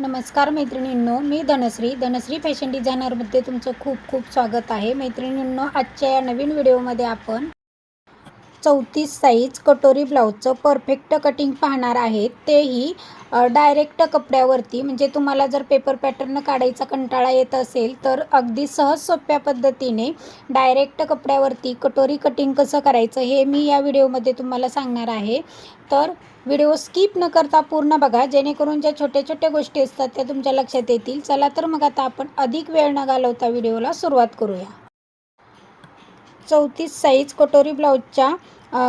नमस्कार मैत्रिणींनो मी धनश्री. धनश्री फॅशन डिझायनरमध्ये तुमचं खूप खूप स्वागत आहे. मैत्रिणींनो आजच्या या नवीन व्हिडिओमध्ये आपण चौतीस साईज कटोरी ब्लाऊजचं परफेक्ट कटिंग पाहणार आहेत. तेही डायरेक्ट कपड्यावरती. म्हणजे तुम्हाला जर पेपर पॅटर्न काढायचा कंटाळा येत असेल तर अगदी सहज सोप्या पद्धतीने डायरेक्ट कपड्यावरती कटोरी कटिंग कसं करायचं हे मी या व्हिडिओमध्ये तुम्हाला सांगणार आहे. तर व्हिडिओ स्किप न करता पूर्ण बघा. जेणेकरून ज्या छोट्या छोट्या गोष्टी असतात त्या तुमच्या लक्षात येतील. चला तर मग आता आपण अधिक वेळ न घालवता व्हिडिओला सुरुवात करूया. चौतीस साईज कटोरी ब्लाऊजच्या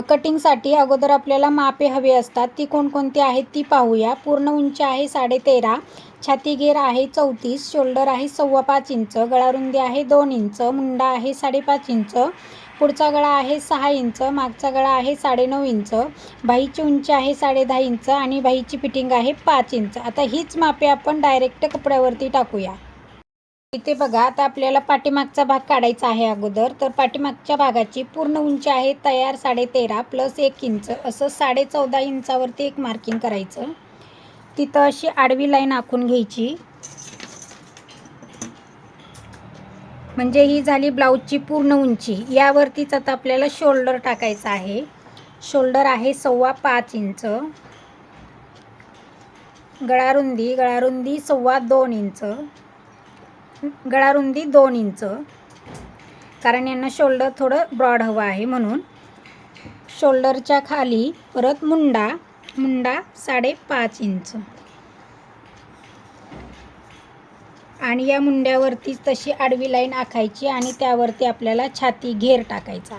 कटिंगसाठी अगोदर आपल्याला मापे हवे असतात. ती कोणकोणती आहेत ती पाहूया. पूर्ण उंची आहे साडेतेरा छातीगेर आहे चौतीस शोल्डर आहे सव्वा पाच इंच गळारुंदी आहे दोन इंच मुंडा आहे साडेपाच इंच पुढचा गळा आहे सहा इंच मागचा गळा आहे साडेनऊ इंच बाहीची उंची आहे साडे दहा इंच आणि बाहीची फिटिंग आहे पाच इंच. आता हीच मापे आपण डायरेक्ट कपड्यावरती टाकूया. इथे बघा आता आपल्याला पाठीमागचा भाग काढायचा आहे अगोदर. तर पाठीमागच्या भागाची पूर्ण उंची आहे तयार साडे तेरा प्लस एक इंच. असं साडे चौदा इंचावरती एक मार्किंग करायचं. तिथं अशी आडवी लाईन आखून घ्यायची. म्हणजे ही झाली ब्लाऊजची पूर्ण उंची. यावरतीच आता आपल्याला शोल्डर टाकायचं आहे. शोल्डर आहे सव्वा पाच इंच. गळारुंदी गळारुंदी सव्वा दोन इंच. गळारुंदी दोन इंच. कारण यांना शोल्डर थोडं ब्रॉड हवं आहे म्हणून. शोल्डरच्या खाली परत मुंडा मुंडा साडेपाच इंच. आणि या मुंड्यावरतीच तशी आडवी लाईन आखायची आणि त्यावरती आपल्याला छाती घेर टाकायचा.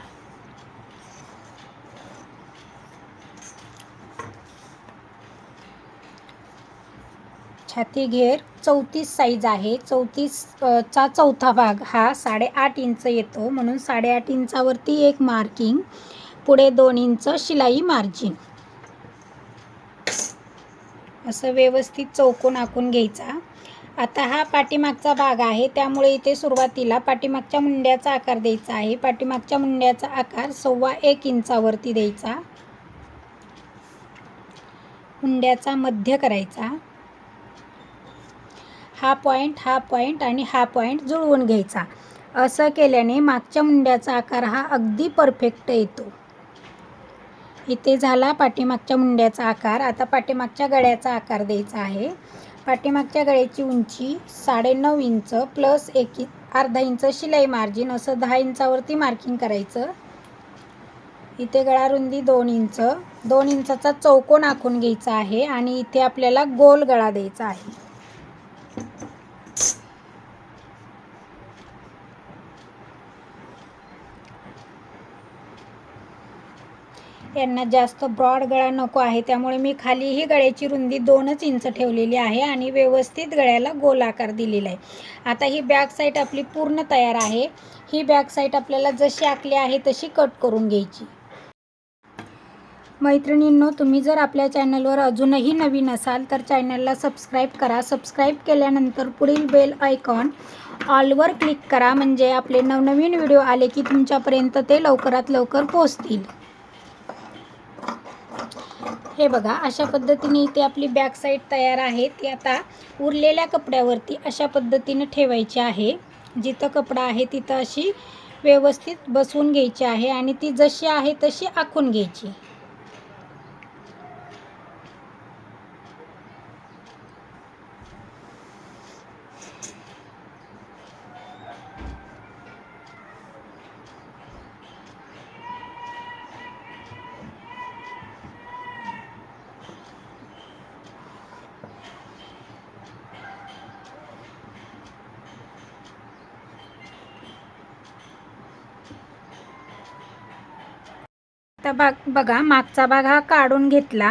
छाती घेर चौतीस साईज आहे. चौतीस चा चौथा भाग हा साडेआठ इंच येतो. म्हणून साडेआठ इंचावरती एक मार्किंग पुढे दोन इंच शिलाई मार्जिन असं व्यवस्थित चौकोन आखून घ्यायचा. आता हा पाठीमागचा भाग आहे. त्यामुळे इथे सुरुवातीला पाठीमागच्या मुंड्याचा आकार द्यायचा आहे. पाठीमागच्या मुंड्याचा आकार सव्वा एक इंचावरती द्यायचा. मुंड्याचा मध्य करायचा. हा पॉईंट हा पॉईंट आणि हा पॉईंट जुळवून घ्यायचा. असं केल्याने मागच्या मुंड्याचा आकार हा अगदी परफेक्ट येतो. इथे झाला पाठीमागच्या मुंड्याचा आकार. आता पाठीमागच्या गळ्याचा आकार द्यायचा आहे. पाठीमागच्या गळ्याची उंची साडेनऊ इंच प्लस एक अर्धा इंच शिलाई मार्जिन असं दहा इंचावरती मार्किंग करायचं. इथे गळारुंदी दोन इंच. दोन इंचाचा चौकोन आखून घ्यायचा आहे आणि इथे आपल्याला गोल गळा द्यायचा आहे. यांना जास्त ब्रॉड गळा नको आहे. त्यामुळे मी खाली ही गळ्याची रुंदी दोनच इंच ठेवलेली आहे आणि व्यवस्थित गळ्याला गोल आकार दिलेला आहे. आता ही बॅक साईड आपली पूर्ण तयार आहे. ही बॅक साईड आपल्याला जशी आखली आहे तशी कट करून घ्यायची. मैत्रिणींनो तुम्ही जर आपल्या चॅनलवर अजूनही नवीन असाल तर चॅनलला सबस्क्राईब करा. सबस्क्राईब केल्यानंतर पुढील बेल आयकॉन ऑलवर क्लिक करा. म्हणजे आपले नवनवीन व्हिडिओ आले की तुमच्यापर्यंत ते लवकरात लवकर पोहोचतील. हे बघा अशा पद्धतीने इथे आपली बॅक साईड तयार आहे. ती आता उरलेल्या कपड्यावरती अशा पद्धतीने ठेवायची आहे. जिथं कपडा आहे तिथं अशी व्यवस्थित बसवून घ्यायची आहे आणि ती जशी आहे तशी आखून घ्यायची. आता भाग बघा मागचा भाग हा काढून घेतला.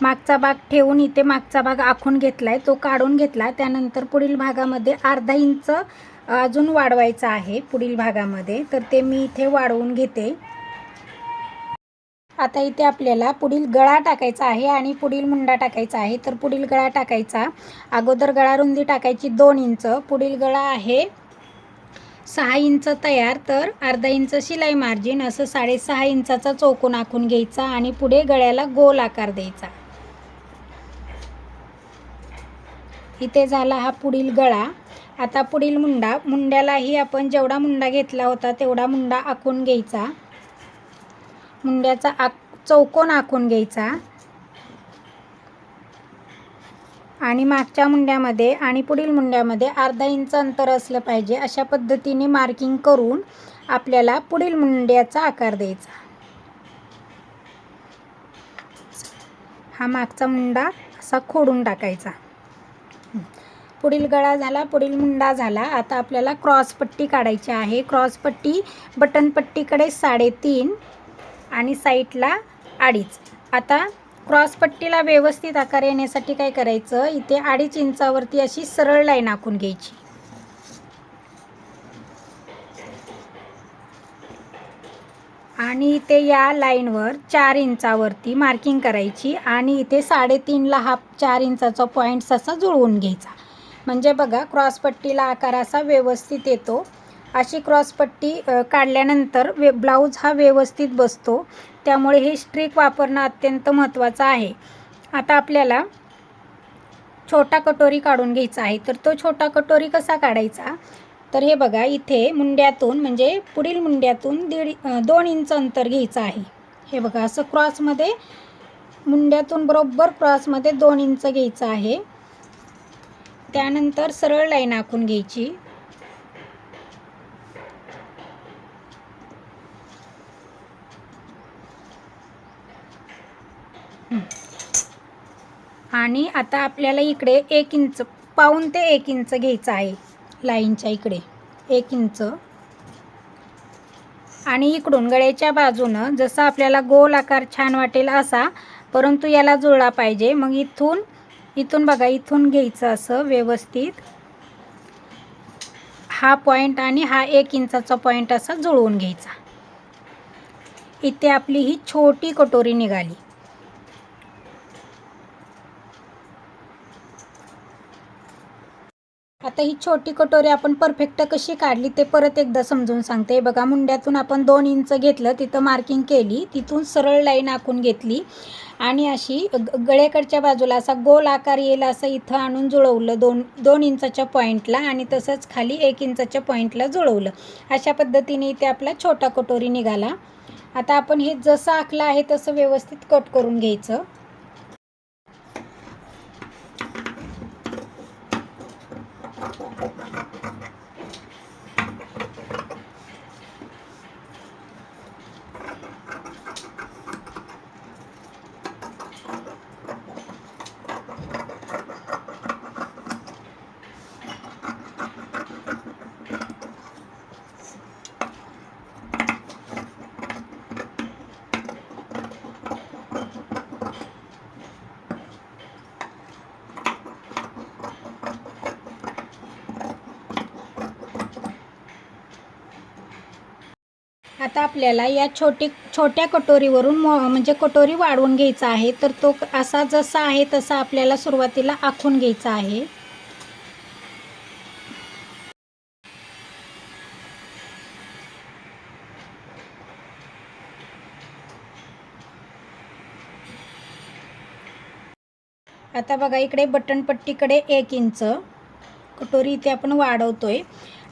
मागचा भाग ठेवून इथे मागचा भाग आखून घेतला आहे तो काढून घेतला. त्यानंतर पुढील भागामध्ये अर्धा इंच अजून वाढवायचा आहे पुढील भागामध्ये. तर ते मी इथे वाढवून घेते. आता इथे आपल्याला पुढील गळा टाकायचा आहे आणि पुढील मुंडा टाकायचा आहे. तर पुढील गळा टाकायचा. अगोदर गळा रुंदी टाकायची दोन इंच. पुढील गळा आहे सहा इंच तयार तर अर्धा इंच शिलाई मार्जिन असं साडेसहा इंचाचा चौकोन आखून घ्यायचा आणि पुढे गळ्याला गोल आकार द्यायचा. इथे झाला हा पुढील गळा. आता पुढील मुंडा मुंड्यालाही आपण जेवढा मुंडा घेतला होता तेवढा मुंडा आखून घ्यायचा. मुंड्याचा आक चौकोन आखून घ्यायचा. आणि मागच्या मुंड्यामध्ये आणि पुढील मुंड्यामध्ये अर्धा इंच अंतर असलं पाहिजे अशा पद्धतीने मार्किंग करून आपल्याला पुढील मुंड्याचा आकार द्यायचा. हा मागचा मुंडा असा खोडून टाकायचा. पुढील गळा झाला पुढील मुंडा झाला. आता आपल्याला क्रॉस पट्टी काढायची आहे. क्रॉस पट्टी बटन पट्टीकडे साडेतीन आणि साईडला अडीच. आता क्रॉस पट्टीला व्यवस्थित आकार येण्यासाठी काय करायचं? इथे अडीच इंचावरती अशी सरळ लाईन आखून घ्यायची. आणि इथे या लाईनवर चार इंचावरती मार्किंग करायची आणि इथे साडेतीनला हा चार इंचाचा पॉईंट्स असा जुळवून घ्यायचा. म्हणजे बघा क्रॉसपट्टीला आकार असा व्यवस्थित येतो. अशी क्रॉसपट्टी काढल्यानंतर वे ब्लाऊज हा व्यवस्थित बसतो. त्यामुळे हे स्ट्रिक वापरणं अत्यंत महत्त्वाचं आहे. आता आपल्याला छोटा कटोरी काढून घ्यायचा आहे. तर तो छोटा कटोरी कसा काढायचा? तर हे बघा इथे मुंड्यातून म्हणजे पुढील मुंड्यातून दीड दोन इंच अंतर घ्यायचं आहे. हे बघा असं क्रॉसमध्ये मुंड्यातून बरोबर क्रॉसमध्ये दोन इंच घ्यायचं आहे. त्यानंतर सरळ लाईन आखून घ्यायची. आणि आता आपल्याला इकडे एक इंच पाऊन ते एक इंच घ्यायचं आहे लाईनच्या इकडे. एक इंच. आणि इकडून गळ्याच्या बाजूनं जसा आपल्याला गोल आकार छान वाटेल असा परंतु याला जुळला पाहिजे. मग इथून इथून बघा इथून घ्यायचं असं व्यवस्थित. हा पॉईंट आणि हा एक इंचाचा पॉईंट असा जुळवून घ्यायचा. इथे आपली ही छोटी कटोरी निघाली. आता ही छोटी कटोरी आपण परफेक्ट कशी काढली ते परत एकदा समजून सांगते. बघा मुंड्यातून आपण दोन इंच घेतलं तिथं मार्किंग केली तिथून सरळ लाईन आखून घेतली आणि अशी ग- गळ्याकडच्या बाजूला असा गोल आकार येईल असं इथं आणून जुळवलं दोन दोन इंचाच्या पॉईंटला आणि तसंच खाली एक इंचाच्या पॉईंटला जुळवलं. अशा पद्धतीने इथे आपला छोटा कटोरी निघाला. आता आपण हे जसं आखलं आहे तसं व्यवस्थित कट करून घ्यायचं. आता आपल्याला या छोटी छोट्या कटोरीवरून मो म्हणजे कटोरी वाढवून घ्यायचा आहे. तर तो असा जसा आहे तसा आपल्याला सुरुवातीला आखून घ्यायचा आहे. आता बघा इकडे बटनपट्टीकडे एक इंच. कटोरी इथे आपण वाढवतोय.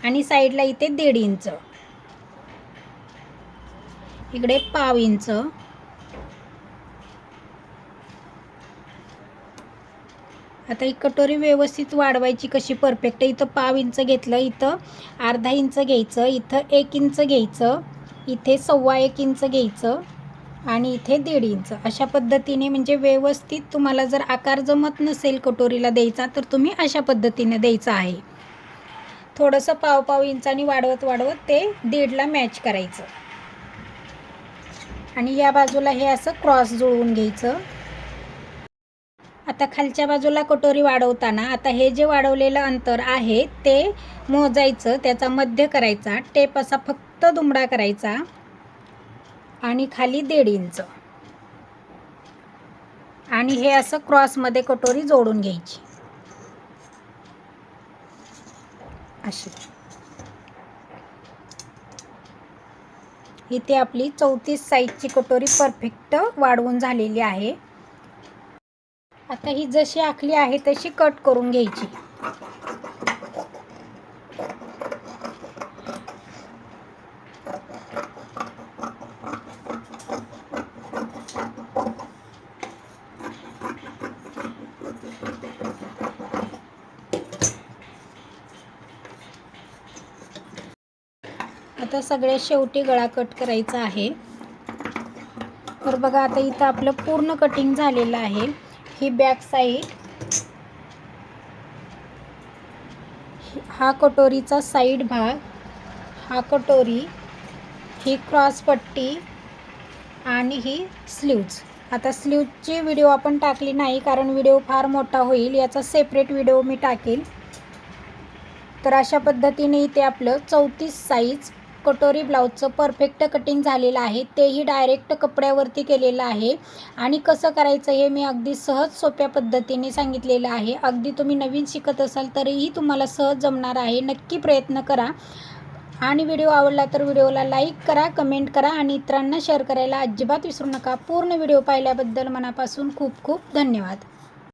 आणि साईडला इथे दीड इंच. इकडे पाव इंच. आता ही कटोरी व्यवस्थित वाढवायची कशी परफेक्ट इथं पाव इंच घेतलं इथं अर्धा इंच घ्यायचं इथं एक इंच घ्यायचं इथे सव्वा एक इंच घ्यायचं आणि इथे दीड इंच. अशा पद्धतीने म्हणजे व्यवस्थित तुम्हाला जर आकार जमत नसेल कटोरीला द्यायचा तर तुम्ही अशा पद्धतीने द्यायचा आहे. थोडंसं पाव पाव इंचानी वाढवत वाढवत ते दीडला मॅच करायचं. आणि या बाजूला हे असं क्रॉस जुळवून घ्यायचं. आता खालच्या बाजूला कटोरी वाढवताना आता हे जे वाढवलेलं अंतर आहे ते मोजायचं त्याचा मध्य करायचा टेप असा फक्त दुमडा करायचा आणि खाली दीड इंच. आणि हे असं क्रॉसमध्ये कटोरी जोडून घ्यायची. अशी. इथे आपली चौतीस साईजची कटोरी परफेक्ट वाढवून झालेली आहे. आता ही जशी आखली आहे तशी कट करून घ्यायची. आता सगळ्यात शेवटी गळा कट करायचा आहे. तर बघा आता इथं आपलं पूर्ण कटिंग झालेलं आहे. ही बॅक साईड हा कटोरीचा साईड भाग हा कटोरी ही क्रॉस पट्टी आणि ही स्लीव्ज आता स्लीवची व्हिडिओ आपण टाकली नाही कारण व्हिडिओ फार मोठा होईल. याचा सेपरेट व्हिडिओ मी टाकेल. तर अशा पद्धतीने इथे आपलं चौतीस साईज कटोरी ब्लाऊजचं परफेक्ट कटिंग झालेलं आहे. तेही डायरेक्ट कपड्यावरती केलेलं आहे. आणि कसं करायचं हे मी अगदी सहज सोप्या पद्धतीने सांगितलेलं आहे. अगदी तुम्ही नवीन शिकत असाल तरीही तुम्हाला सहज जमणार आहे. नक्की प्रयत्न करा. आणि व्हिडिओ आवडला तर व्हिडिओला लाईक करा कमेंट करा आणि इतरांना शेअर करायला अजिबात विसरू नका. पूर्ण व्हिडिओ पाहिल्याबद्दल मनापासून खूप खूप धन्यवाद.